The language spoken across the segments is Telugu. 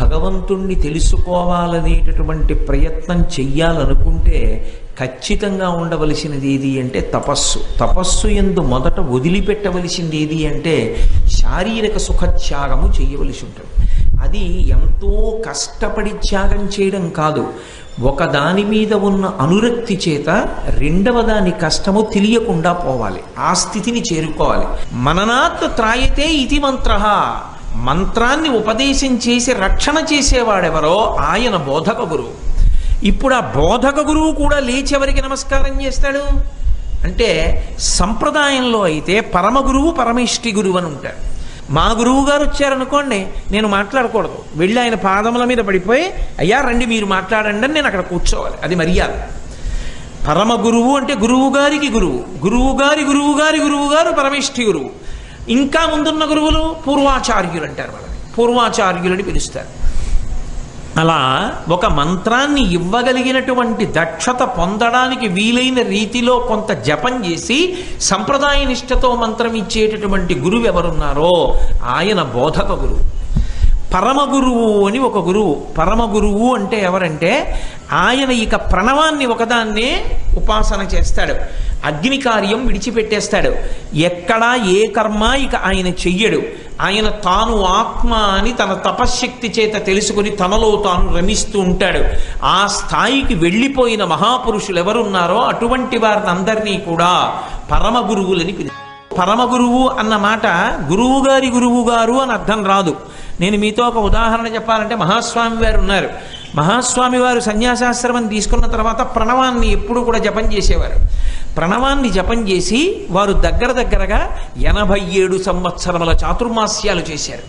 భగవంతుణ్ణి తెలుసుకోవాలనేటటువంటి ప్రయత్నం చెయ్యాలనుకుంటే ఖచ్చితంగా ఉండవలసినది ఏది అంటే తపస్సు. తపస్సు ఎందు మొదట వదిలిపెట్టవలసింది ఏది అంటే శారీరక సుఖత్యాగము చేయవలసి ఉంటుంది. అది ఎంతో కష్టపడి త్యాగం చేయడం కాదు. ఒక దాని మీద ఉన్న అనురక్తి చేత రెండవ దాని కష్టము తెలియకుండా పోవాలి. ఆ స్థితిని చేరుకోవాలి. మననాత్ త్రాయతే ఇది మంత్ర. మంత్రాన్ని ఉపదేశం చేసి రక్షణ చేసేవాడెవరో ఆయన బోధక గురువు. ఇప్పుడు ఆ బోధక గురువు కూడా లేచి ఎవరికి నమస్కారం చేస్తాడు? అంటే సంప్రదాయంలో అయితే పరమ గురువు పరమేష్టి గురువు అని ఉంటాడు. మా గురువు గారు వచ్చారనుకోండి నేను మాట్లాడకూడదు. వెళ్ళి ఆయన పాదముల మీద పడిపోయి అయ్యా రండి మీరు మాట్లాడండి అని నేను అక్కడ కూర్చోవాలి. అది మర్యాద. పరమ గురువు అంటే గురువు గారికి గురువు. గురువు గారి గురువు గారి గురువు గారు పరమేష్ఠి గురువు. ఇంకా ముందున్న గురువులు పూర్వాచార్యులు అంటారు వాళ్ళని. పూర్వాచార్యులని పిలుస్తారు. అలా ఒక మంత్రాన్ని ఇవ్వగలిగినటువంటి దక్షత పొందడానికి వీలైన రీతిలో కొంత జపం చేసి సంప్రదాయ నిష్టతో మంత్రం ఇచ్చేటటువంటి గురువు ఎవరున్నారో ఆయన బోధక గురువు. పరమ గురువు అని ఒక గురువు. పరమ గురువు అంటే ఎవరంటే ఆయన ఇక ప్రణవాన్ని ఒకదాన్నే ఉపాసన చేస్తాడు. అగ్ని కార్యం విడిచిపెట్టేస్తాడు. ఎక్కడా ఏ కర్మ ఇక ఆయన చెయ్యడు. ఆయన తాను ఆత్మ అని తన తపశ్శక్తి చేత తెలుసుకుని తనలో తాను రమిస్తూ ఉంటాడు. ఆ స్థాయికి వెళ్ళిపోయిన మహాపురుషులు ఎవరున్నారో అటువంటి వారిని అందరినీ కూడా పరమ గురువులని పిలుస్తారు పరమ గురువు అన్న మాట గురువు గారి గురువు గారు అని అర్థం రాదు. నేను మీతో ఒక ఉదాహరణ చెప్పాలంటే మహాస్వామి వారు ఉన్నారు. మహాస్వామి వారు సన్యాసాశ్రమం తీసుకున్న తర్వాత ప్రణవాన్ని ఎప్పుడు కూడా జపం చేసేవారు. ప్రణవాన్ని జపం చేసి వారు దగ్గర దగ్గరగా ఎనభై ఏడు సంవత్సరముల చాతుర్మాస్యాలు చేశారు.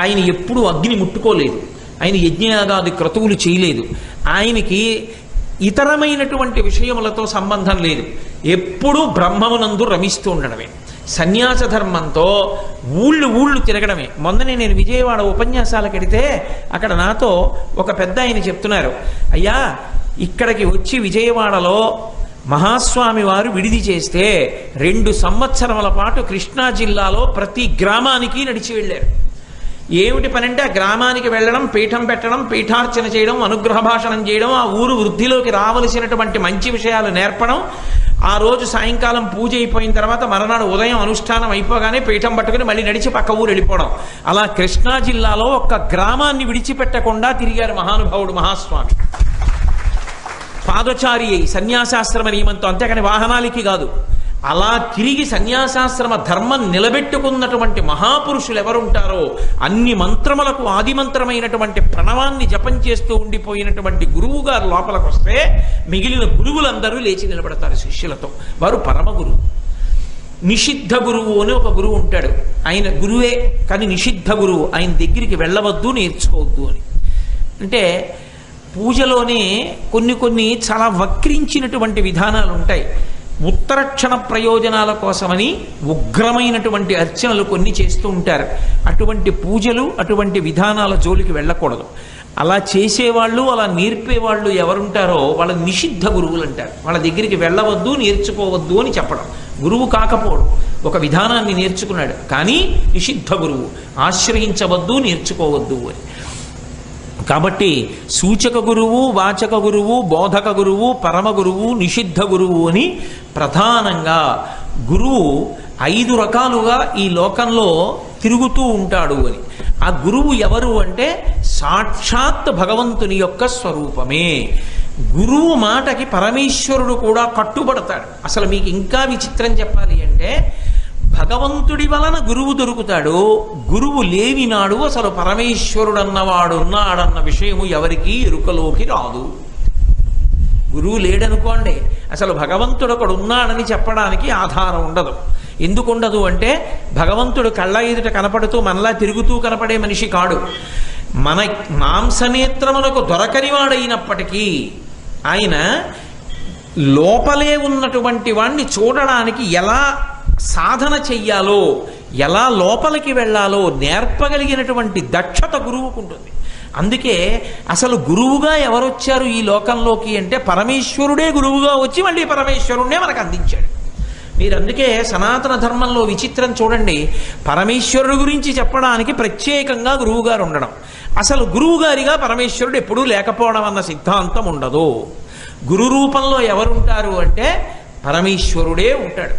ఆయన ఎప్పుడూ అగ్ని ముట్టుకోలేదు. ఆయన యజ్ఞయాగాది క్రతువులు చేయలేదు. ఆయనకి ఇతరమైనటువంటి విషయములతో సంబంధం లేదు. ఎప్పుడూ బ్రహ్మమునందు రమిస్తూ ఉండడమే. సన్యాస ధర్మంతో ఊళ్ళు ఊళ్ళు తిరగడమే. మొన్ననే నేను విజయవాడ ఉపన్యాసాలకు వెడితే అక్కడ నాతో ఒక పెద్ద ఆయన చెప్తున్నారు. అయ్యా ఇక్కడికి వచ్చి విజయవాడలో మహాస్వామి వారు విడిది చేస్తే రెండు సంవత్సరముల పాటు కృష్ణా జిల్లాలో ప్రతి గ్రామానికి నడిచి వెళ్ళారు. ఏమిటి పనంటే ఆ గ్రామానికి వెళ్ళడం పీఠం పెట్టడం పీఠార్చన చేయడం అనుగ్రహ భాషణం చేయడం ఆ ఊరు వృద్ధిలోకి రావలసినటువంటి మంచి విషయాలు నేర్పడం ఆ రోజు సాయంకాలం పూజ అయిపోయిన తర్వాత మరునాడు ఉదయం అనుష్ఠానం అయిపోగానే పీఠం పట్టుకుని మళ్ళీ నడిచి పక్క ఊరు వెళ్ళిపోవడం. అలా కృష్ణా జిల్లాలో ఒక్క గ్రామాన్ని విడిచిపెట్టకుండా తిరిగారు మహానుభావుడు మహాస్వామి. పాదచారి అయి సన్యాసాశ్రమ నియమంతో అంతేకాని వాహనాలకి కాదు. అలా తిరిగి సన్యాసాశ్రమ ధర్మం నిలబెట్టుకున్నటువంటి మహాపురుషులు ఎవరుంటారో అన్ని మంత్రములకు ఆది మంత్రమైనటువంటి ప్రణవాన్ని జపం చేస్తూ ఉండిపోయినటువంటి గురువు గారు లోపలికి వస్తే మిగిలిన గురువులందరూ లేచి నిలబడతారు శిష్యులతో. వారు పరమ గురువు నిషిద్ధ గురువు అని ఒక గురువు ఉంటాడు. ఆయన గురువే కానీ నిషిద్ధ గురువు. ఆయన దగ్గరికి వెళ్ళవద్దు నేర్చుకోవద్దు అని. అంటే పూజలోనే కొన్ని కొన్ని చాలా వక్రించినటువంటి విధానాలు ఉంటాయి. ఉత్తరక్షణ ప్రయోజనాల కోసమని ఉగ్రమైనటువంటి అర్చనలు కొన్ని చేస్తూ ఉంటారు. అటువంటి పూజలు అటువంటి విధానాల జోలికి వెళ్ళకూడదు. అలా చేసేవాళ్ళు అలా నేర్పేవాళ్ళు ఎవరుంటారో వాళ్ళ నిషిద్ధ గురువులు అంటారు. వాళ్ళ దగ్గరికి వెళ్ళవద్దు నేర్చుకోవద్దు అని చెప్పడం. గురువు కాకపోవడం ఒక విధానాన్ని నేర్చుకున్నాడు. కానీ నిషిద్ధ గురువు. ఆశ్రయించవద్దు నేర్చుకోవద్దు అని. కాబట్టి సూచక గురువు వాచక గురువు బోధక గురువు పరమ గురువు నిషిద్ధ గురువు అని ప్రధానంగా గురువు ఐదు రకాలుగా ఈ లోకంలో తిరుగుతూ ఉంటాడు అని. ఆ గురువు ఎవరు అంటే సాక్షాత్ భగవంతుని యొక్క స్వరూపమే. గురువు మాటకి పరమేశ్వరుడు కూడా కట్టుబడతాడు. అసలు మీకు ఇంకా విచిత్రం చెప్పాలి అంటే భగవంతుడి వలన గురువు దొరుకుతాడు గురువు లేనినాడు అసలు పరమేశ్వరుడు అన్నవాడు ఉన్నాడన్న విషయము ఎవరికీ ఎరుకలోకి రాదు. గురువు లేడనుకోండి అసలు భగవంతుడు ఒకడు ఉన్నాడని చెప్పడానికి ఆధారం ఉండదు. ఎందుకు ఉండదు అంటే భగవంతుడు కళ్ళ ఎదుట కనపడుతూ మనలా తిరుగుతూ కనపడే మనిషి కాడు. మన మాంసనేత్రములకు దొరకని వాడైనప్పటికీ ఆయన లోపలే ఉన్నటువంటి వాణ్ణి చూడడానికి ఎలా సాధన చెయ్యాలో ఎలా లోపలికి వెళ్ళాలో నేర్పగలిగినటువంటి దక్షత గురువుకు ఉంటుంది. అందుకే అసలు గురువుగా ఎవరొచ్చారు ఈ లోకంలోకి అంటే పరమేశ్వరుడే గురువుగా వచ్చి మళ్ళీ పరమేశ్వరుడే మనకు అందించాడు. మీరు అందుకే సనాతన ధర్మంలో విచిత్రం చూడండి. పరమేశ్వరుడు గురించి చెప్పడానికి ప్రత్యేకంగా గురువుగారు ఉండడం. అసలు గురువుగారిగా పరమేశ్వరుడు ఎప్పుడూ లేకపోవడం అన్న సిద్ధాంతం ఉండదు. గురు రూపంలో ఎవరుంటారు అంటే పరమేశ్వరుడే ఉంటాడు.